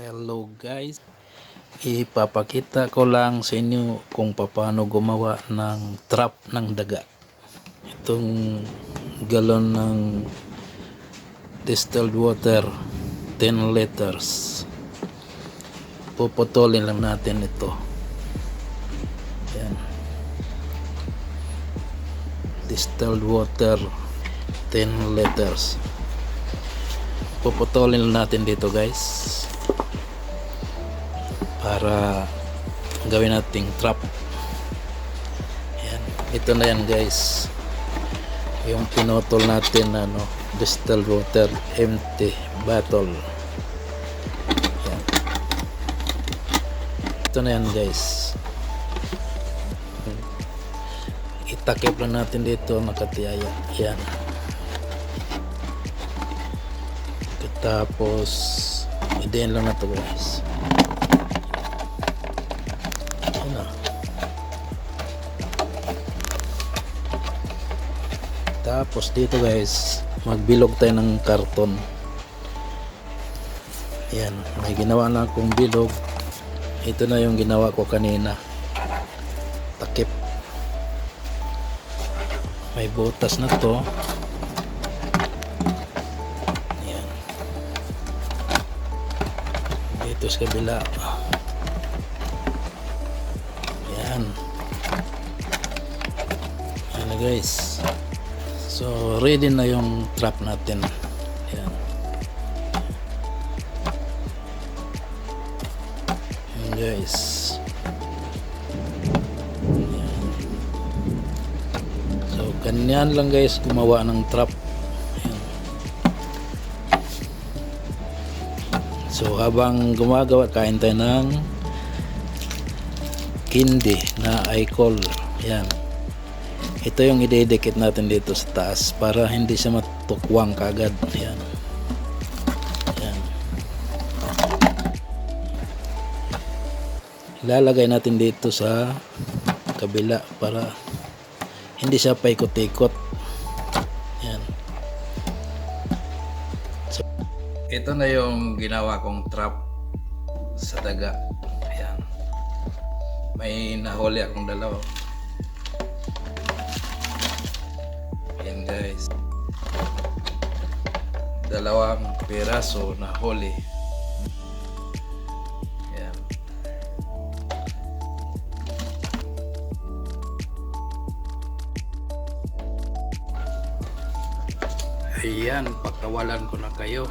Hello guys. Ipapakita ko lang sa inyo kung paano gumawa ng trap ng daga. Itong galon ng distilled water 10 liters. Puputulin lang natin ito. Yan. Distilled water 10 liters. Puputulin natin dito guys para gawin nating trap. Yan. Ito na yan guys. Yung pinutol natin ano distilled water empty bottle. Yan. Ito na yan guys. Itakip lang natin dito nakatiyaya yan. Tapos idiin lang na to guys Tapos dito guys, magbilog tayo ng karton. Yan, may ginawa na akong bilog. Ito na yung ginawa ko kanina. Takip. May butas na to. Yan. Dito sa kabila. Yan. Yan na guys. So, ready na yung trap natin. Yan. Yan guys. Yan. So, ganyan lang guys gumawa ng trap. Yan. So, habang gumagawa, kain tayo ng kindi na icol yan ito yung idedikit natin dito sa taas para hindi siya matukwang kagad yan. Yan. Ilalagay natin dito sa kabila para hindi siya paikot-ikot. Yan. So, ito na yung ginawa kong trap sa daga. Yan may nahuli akong dalawa yan guys. Dalawang piraso na huli. Yan. Ayan pagkawalan ko na kayo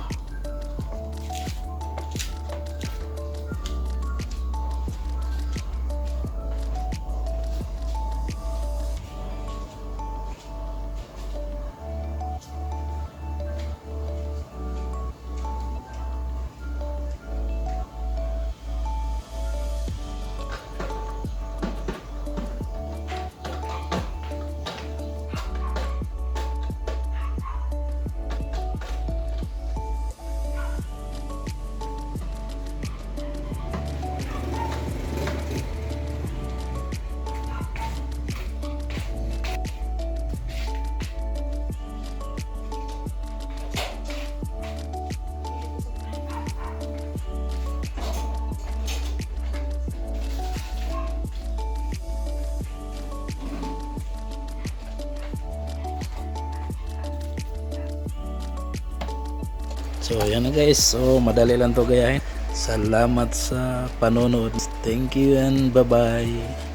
So ayan na guys, so madali lang to gayahin. Salamat sa panonood. Thank you and bye bye.